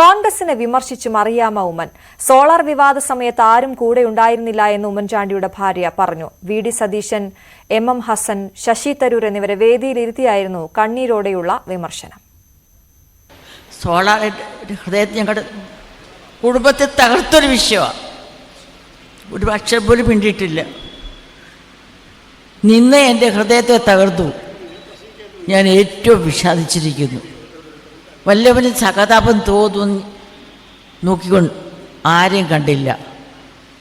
കോൺഗ്രസിനെ വിമർശിച്ച് മറിയാമ്മ ഉമ്മൻ? സോളാർ വിവാദ സമയത്ത് ആരും കൂടെ ഉണ്ടായിരുന്നില്ല എന്ന് ഉമ്മൻചാണ്ടിയുടെ ഭാര്യ പറഞ്ഞു. V. D. Satheesan M. M. Hassan Shashi Tharoor എന്നിവരെ വേദിയിലിരുത്തിയായിരുന്നു കണ്ണീരോടെയുള്ള വിമർശനം. സോളാർ കുടുംബത്തെ തകർത്തൊരു വിഷയമാണ് ഒരു അക്ഷരം പോലും പിണ്ടിയിട്ടില്ല. നിന്ന് എന്റെ ഹൃദയത്തെ തകർത്തു ഞാൻ ഏറ്റവും വിഷാദിച്ചിരിക്കുന്നു. വല്ലവനും സഹതാപം തോന്നുന്നു നോക്കിക്കൊണ്ട് ആരെയും കണ്ടില്ല.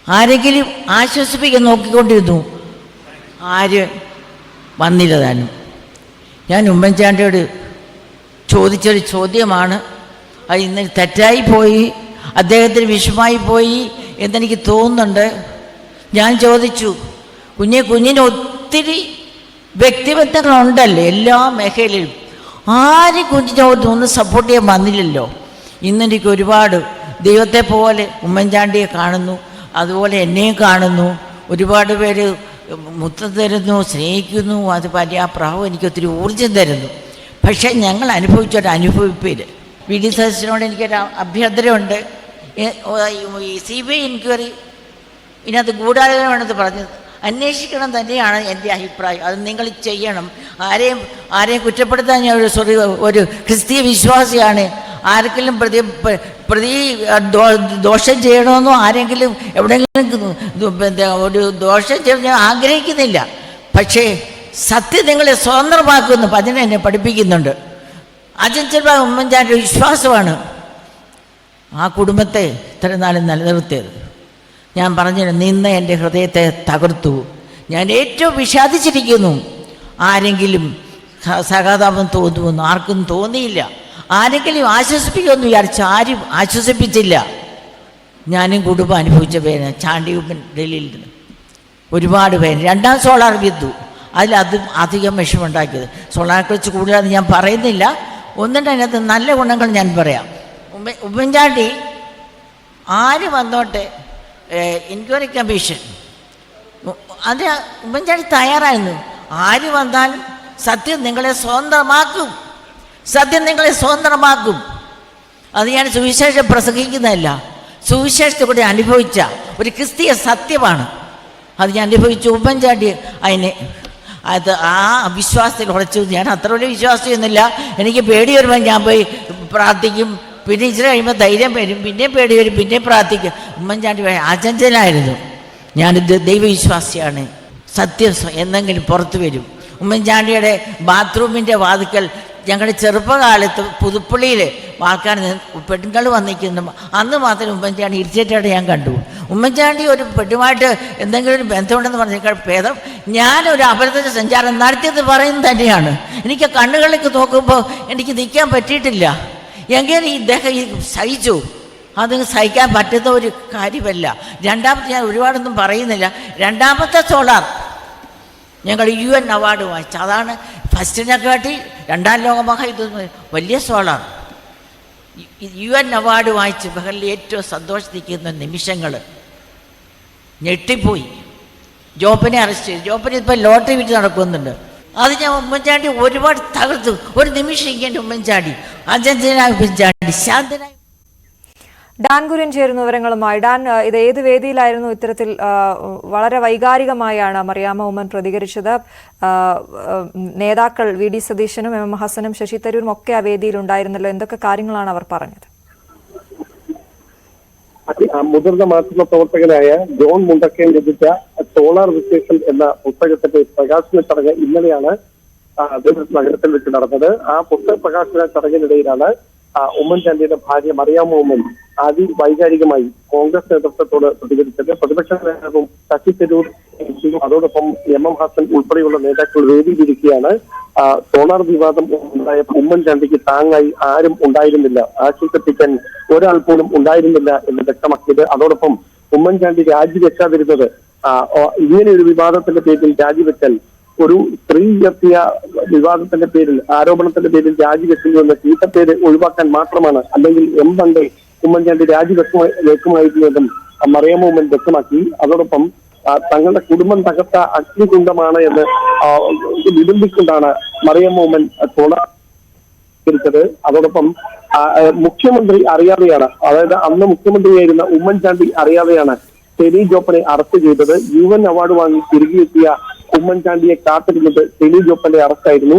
ആരെങ്കിലും ആശ്വസിപ്പിക്കാൻ നോക്കിക്കൊണ്ടിരുന്നു. ആര് വന്നില്ല താനും. ഞാൻ ഉമ്മൻചാണ്ടിയോട് ചോദിച്ചൊരു ചോദ്യമാണ്. അത് ഇന്ന് തെറ്റായി പോയി അദ്ദേഹത്തിന് വിഷമായി പോയി എന്നെനിക്ക് തോന്നുന്നുണ്ട്. ഞാൻ ചോദിച്ചു കുഞ്ഞെ കുഞ്ഞിന് ഒത്തിരി വ്യക്തിബന്ധങ്ങളുണ്ടല്ലോ? എല്ലാ മേഖലയിലും. ആരും കുഞ്ഞിനെ ഒന്ന് സപ്പോർട്ട് ചെയ്യാൻ വന്നില്ലല്ലോ? ഇന്നെനിക്ക് ഒരുപാട് ദൈവത്തെ പോലെ ഉമ്മൻചാണ്ടിയെ കാണുന്നു അതുപോലെ എന്നെയും കാണുന്നു. ഒരുപാട് പേര് മുത്തം തരുന്നു സ്നേഹിക്കുന്നു അത് വലിയ ആ പ്രാവ് എനിക്ക് ഒത്തിരി ഊർജം തരുന്നു. പക്ഷേ ഞങ്ങൾ അനുഭവിച്ചൊരു അനുഭവിപ്പിൽ വി ഡി സദസ്സിനോട് എനിക്കൊരു അഭ്യർത്ഥനയുണ്ട്. സി ബി ഐ എൻക്വയറി ഇതിനകത്ത് ഗൂഢാലോചനയാണെന്ന് പറഞ്ഞത്. അന്വേഷിക്കണം തന്നെയാണ് എന്റെ അഭിപ്രായം. അത് നിങ്ങൾ ചെയ്യണം. ആരെയും ആരെയും കുറ്റപ്പെടുത്താൻ ഞാൻ ഒരു സോറി ഒരു ക്രിസ്തീയ വിശ്വാസിയാണ്. ആർക്കെങ്കിലും പ്രതി പ്രതി ദോഷം ചെയ്യണമെന്നോ ആരെങ്കിലും എവിടെയെങ്കിലും ഒരു ദോഷം ചെയ്യാൻ ഞാൻ ആഗ്രഹിക്കുന്നില്ല. പക്ഷേ സത്യം നിങ്ങളെ സ്വതന്ത്രമാക്കുമെന്ന് പതിനെ എന്നെ പഠിപ്പിക്കുന്നുണ്ട്. അച്ഛൻ ചെറുപ്പ ഉമ്മൻചാന്റെ വിശ്വാസമാണ് ആ കുടുംബത്തെ ഇത്രയും നാളും നിലനിർത്തിയത്. ഞാൻ പറഞ്ഞു നിന്ന് എന്റെ ഹൃദയത്തെ തകർത്തു. ഞാൻ ഏറ്റവും വിഷാദിച്ചിരിക്കുന്നു. ആരെങ്കിലും സഹതാപം തോന്നുമെന്ന് ആർക്കും തോന്നിയില്ല. ആരെങ്കിലും ആശ്വസിപ്പിക്കുമെന്ന് വിചാരിച്ചു ആരും ആശ്വസിപ്പിച്ചില്ല. ഞാനും കുടുംബം അനുഭവിച്ച പേര് ചാണ്ടി ഉമ്മൻ ഡൽഹിയിൽ നിന്ന്. ഒരുപാട് പേര്. രണ്ടാം സോളാർ വിദ്യു അതിൽ അത് അധികം വിഷമുണ്ടാക്കിയത് സോളാറെ കുറിച്ച് കൂടുതലൊന്നും ഞാൻ പറയുന്നില്ല. ഒന്നിന്റെ അതിനകത്ത് നല്ല ഗുണങ്ങൾ ഞാൻ പറയാം. ഉമ്മ ഉമ്മൻചാണ്ടി ആര് വന്നോട്ടെ? എൻക്വയറി കമ്മീഷൻ അത് ഉമ്മൻചാണ്ടി തയ്യാറായിരുന്നു. ആര് വന്നാലും സത്യം നിങ്ങളെ സ്വതന്ത്രമാക്കും സത്യം നിങ്ങളെ സ്വതന്ത്രമാക്കും അത് ഞാൻ സുവിശേഷം പ്രസംഗിക്കുന്നതല്ല. സുവിശേഷത്തെ കൂടി അനുഭവിച്ച ഒരു ക്രിസ്തീയ സത്യമാണ്. അത് ഞാൻ അനുഭവിച്ചു ഉമ്മൻചാണ്ടി അതിനെ അത് ആ വിശ്വാസത്തിൽ ഉറച്ചു ഞാൻ അത്ര വലിയ വിശ്വാസമൊന്നുമില്ല എനിക്ക് പേടി വരുമ്പോൾ ഞാൻ പോയി പ്രാർത്ഥിക്കും പിന്നെ ഇച്ചിരി കഴിയുമ്പോൾ ധൈര്യം വരും പിന്നെ പേടി വരും പിന്നെയും പ്രാർത്ഥിക്കും. ഉമ്മൻചാണ്ടി ഭയ- അചഞ്ചലായിരുന്നു ഞാനിത് ദൈവവിശ്വാസിയാണ്. സത്യം എന്നെങ്കിലും പുറത്തു വരും. ഉമ്മൻചാണ്ടിയുടെ ബാത്റൂമിന്റെ വാതുക്കൽ ഞങ്ങളുടെ ചെറുപ്പകാലത്ത് പുതുപ്പള്ളിയിൽ ആൾക്കാർ പെണ്ണുങ്ങൾ വന്നിരിക്കുന്നു. അന്ന് മാത്രം ഉമ്മൻചാണ്ടി ഇരിച്ചേറ്റായിട്ട് ഞാൻ കണ്ടു. ഉമ്മൻചാണ്ടി ഒരു പെണ്ണുമായിട്ട് എന്തെങ്കിലും ഒരു ബന്ധമുണ്ടെന്ന് പറഞ്ഞേക്കാൾ ഭേദം. ഞാനൊരു അപരത്തിന്റെ സഞ്ചാരം നടത്തിയത് പറയുന്നത് തന്നെയാണ്. എനിക്ക് കണ്ണുകളിലേക്ക് നോക്കുമ്പോൾ എനിക്ക് നിൽക്കാൻ പറ്റിയിട്ടില്ല. ഈ ഇദ്ദേഹം ഈ സഹിച്ചു? അത് സഹിക്കാൻ പറ്റുന്ന ഒരു കാര്യമല്ല. രണ്ടാമത്തെ ഞാൻ ഒരുപാടൊന്നും പറയുന്നില്ല. രണ്ടാമത്തെ സോളാർ ഞങ്ങൾ യു എൻ അവാർഡ് വാങ്ങിച്ചു അതാണ് ഫസ്റ്റിനെ കാട്ടി രണ്ടാം ലോക മഹായുദ്ധം വലിയ സോളാർ. യു എൻ അവാർഡ് വാങ്ങിച്ച് ബഹലിൽ ഏറ്റവും സന്തോഷിക്കുന്ന നിമിഷങ്ങൾ ഞെട്ടിപ്പോയി. ജോബിനെ അറസ്റ്റ് ചെയ്തു. ജോബിനെ ഇപ്പം ലോട്ടറി വിറ്റ് നടക്കുന്നുണ്ട്. അത് ഞാൻ ഉമ്മൻചാണ്ടി ഒരുപാട് തകർത്തു. ഒരു നിമിഷം ഇങ്ങനെ ഉമ്മൻചാണ്ടി. അജഞ്ചനായ ഉമ്മൻചാണ്ടി. ശാന്തനായ ഡാൻ കുര്യൻ ചേരുന്ന വിവരങ്ങളുമായി. ഡാൻ ഇത് ഏത് വേദിയിലായിരുന്നു ഇത്തരത്തിൽ വളരെ വൈകാരികമായാണ് മറിയാമ്മ ഉമ്മൻ പ്രതികരിച്ചത്. നേതാക്കൾ വി ഡി സതീശനും എം എം ഹസനും ശശി തരൂരും ഒക്കെ ആ വേദിയിൽ ഉണ്ടായിരുന്നല്ലോ. എന്തൊക്കെ കാര്യങ്ങളാണ് അവർ പറഞ്ഞത്? മുതിർന്ന മാധ്യമ പ്രവർത്തകനായ ജോൺ മുണ്ടക്കയം രചിച്ച സോളാർ വിശേഷം എന്ന പുസ്തകത്തിന്റെ പ്രകാശന ചടങ്ങ് ഇന്നലെയാണ് നഗരത്തിൽ വെച്ച് നടന്നത്. ആ പുസ്തക പ്രകാശന ചടങ്ങിനിടയിലാണ് ഉമ്മൻചാണ്ടിയുടെ ഭാര്യ മറിയാമ്മ ഉമ്മൻ വൈകാരികമായി കോൺഗ്രസ് നേതൃത്വത്തോട് പ്രതികരിച്ചത്. പ്രതിപക്ഷ നേതാവും ശശി തരൂർ എംപിയും അതോടൊപ്പം എം എം ഹാസൻ ഉൾപ്പെടെയുള്ള നേതാക്കൾ വേദിയിലിരിക്കുകയാണ്. സോണാർ വിവാദം ഉണ്ടായ ഉമ്മൻചാണ്ടിക്ക് താങ്ങായി ആരും ഉണ്ടായിരുന്നില്ല. ആശ്വസിപ്പിക്കാൻ ഒരാൾ പോലും ഉണ്ടായിരുന്നില്ല എന്ന് വ്യക്തമാക്കിയത്. അതോടൊപ്പം ഉമ്മൻചാണ്ടി രാജിവെക്കാതിരുന്നത് ഇങ്ങനെ ഒരു വിവാദത്തിന്റെ പേരിൽ രാജിവെച്ചാൽ ഒരു സ്ത്രീ ഉയർത്തിയ വിവാദത്തിന്റെ പേരിൽ ആരോപണത്തിന്റെ പേരിൽ രാജിവെക്കുന്നു എന്ന ചീത്തപ്പേര് ഒഴിവാക്കാൻ മാത്രമാണ് അല്ലെങ്കിൽ എം പണ്ട് ഉമ്മൻചാണ്ടി രാജിവെക്കുമായിരുന്നതും മറിയമ്മ ഉമ്മൻ വ്യക്തമാക്കി. അതോടൊപ്പം തങ്ങളുടെ കുടുംബം തകർത്ത അഗ്നികുണ്ഡമാണ് എന്ന് ആ, മറിയം മോമൻ തുണ അതോടൊപ്പം മുഖ്യമന്ത്രി അറിയാതെയാണ് അതായത് അന്ന് മുഖ്യമന്ത്രിയായിരുന്ന ഉമ്മൻചാണ്ടി അറിയാതെയാണ് ടെനി ജോപ്പനെ അറസ്റ്റ് ചെയ്തത്. യു എൻ അവാർഡ് വാങ്ങി തിരികെ എത്തിയ ഉമ്മൻചാണ്ടിയെ കാത്തിരുന്നത് ടെനി ജോപ്പന്റെ അറസ്റ്റായിരുന്നു.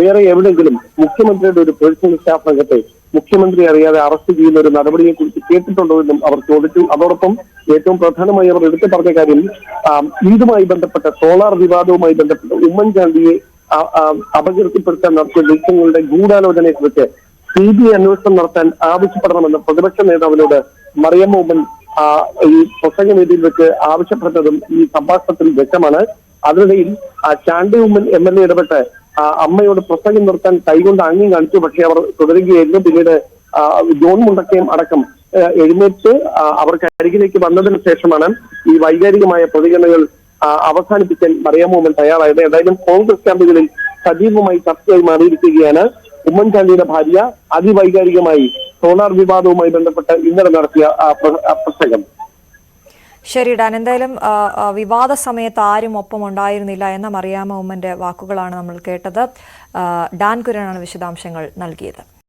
വേറെ എവിടെയെങ്കിലും മുഖ്യമന്ത്രിയുടെ ഒരു പേഴ്സണൽ സ്റ്റാഫ് അംഗത്തെ മുഖ്യമന്ത്രി അറിയാതെ അറസ്റ്റ് ചെയ്യുന്ന ഒരു നടപടിയെ കുറിച്ച് കേട്ടിട്ടുണ്ടോ എന്നും അവർ ചോദിച്ചു. അതോടൊപ്പം ഏറ്റവും പ്രധാനമായി അവർ എടുത്തു പറഞ്ഞ കാര്യം ഇതുമായി ബന്ധപ്പെട്ട സോളാർ വിവാദവുമായി ബന്ധപ്പെട്ട ഉമ്മൻചാണ്ടിയെ അപകീർത്തിപ്പെടുത്താൻ നടത്തിയ നീക്കങ്ങളുടെ ഗൂഢാലോചനയെ കുറിച്ച് സി ബി ഐ അന്വേഷണം നടത്താൻ ആവശ്യപ്പെടണമെന്ന് പ്രതിപക്ഷ നേതാവിനോട് മറിയമ്മ ഉമ്മൻ ഈ പ്രസംഗവേദിയിൽ വെച്ച് ആവശ്യപ്പെട്ടതും ഈ സംഭാഷണത്തിൽ വ്യക്തമാണ്. അതിനിടയിൽ Chandy Oommen M L A ഇടപെട്ട് അമ്മയോട് പ്രസംഗം നിർത്താൻ കൈകൊണ്ട് അങ്ങും കാണിച്ചു. പക്ഷേ അവർ തുടരുകയായിരുന്നു. പിന്നീട് ജോൺ മുണ്ടക്കയം അടക്കം എഴുന്നേറ്റ് അവർക്ക് അരികിലേക്ക് വന്നതിന് ശേഷമാണ് ഈ വൈകാരികമായ പ്രതികരണങ്ങൾ അവസാനിപ്പിക്കാൻ മറിയാമോമൻ തയ്യാറായത്. ഏതായാലും കോൺഗ്രസ് ക്യാമ്പുകളിൽ സജീവമായി ചർച്ചയായി മാറിയിരിക്കുകയാണ് ഉമ്മൻചാണ്ടിയുടെ ഭാര്യ. അതിവൈകാരികമായി സോളാർ വിവാദവുമായി ബന്ധപ്പെട്ട് ഇന്നലെ നടത്തിയ പ്രസംഗം. ശരി ഡാൻ. എന്തായാലും വിവാദ സമയത്ത് ആരും ഒപ്പം ഉണ്ടായിരുന്നില്ല എന്ന മറിയാമ്മ ഉമ്മന്റെ വാക്കുകളാണ് നമ്മൾ കേട്ടത്. ഡാൻ കുരനാണ് വിശദാംശങ്ങൾ നൽകിയത്.